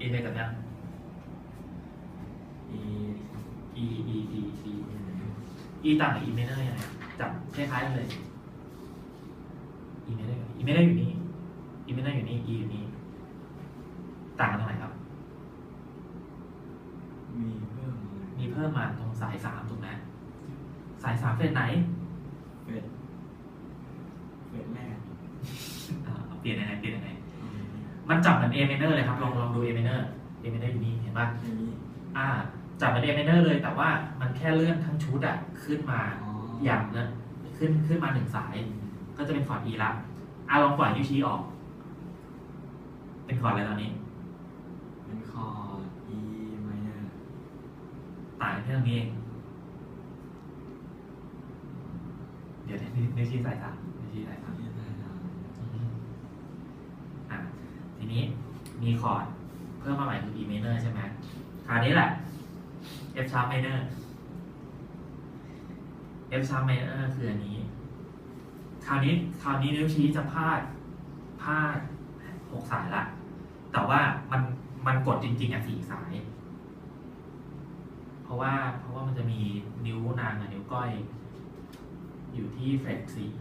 อินไปกับยังอี E E E E E ต่างกับ E minor ยังไงจับคล้ายๆกันเลย E minor E minor อยู่นี่ E minor อยู่นี่ E อยู่นี่ ต่างกันตรงไหนครับ มีเพิ่มเลยมีเพิ่มมาตรงสายสามถูกไหมสายสามเฟสไหนเฟสเฟสแรกอ่าเปลี่ยนยังไงเปลี่ยนยังไงเอาอย่างนี้ มันจับเหมือน A minor เลยครับ ลองลองดู A minor A minor อยู่นี่เห็นป่ะอย่างนี้อ่า จับเหมือน A minor เลย แต่ว่ามันแค่เลื่อนทั้งชุดอะขึ้นมาอ๋ออย่างนะขึ้นขึ้นมาหนึ่งสาย ก็จะเป็นคอร์ด E ละอะลองปล่อยนิ้วชี้ออก เป็นคอร์ดอะไรตอนนี้ เป็นคอร์ด E minor ต่างกันแค่ตรงนี้เองเดี๋ยวนิ้วนิ้วชี้สายสามนิ้วชี้สายสาม ที่ได้แล้ว อะที นี้มีคอร์ดเพิ่มมาใหม่คือ E minor ใช่ไหมคราวนี้แหละ F sharp minor F sharp minor คืออันนี้ คราวนี้คราวนี้นิ้วชี้จะพาดพาดหกสายละ แต่ว่ามันมันกดจริงๆอะสี่สาย เพราะว่าเพราะว่ามันจะมีนิ้วนางกับนิ้วก้อย อยู่ที่เฟรกสี่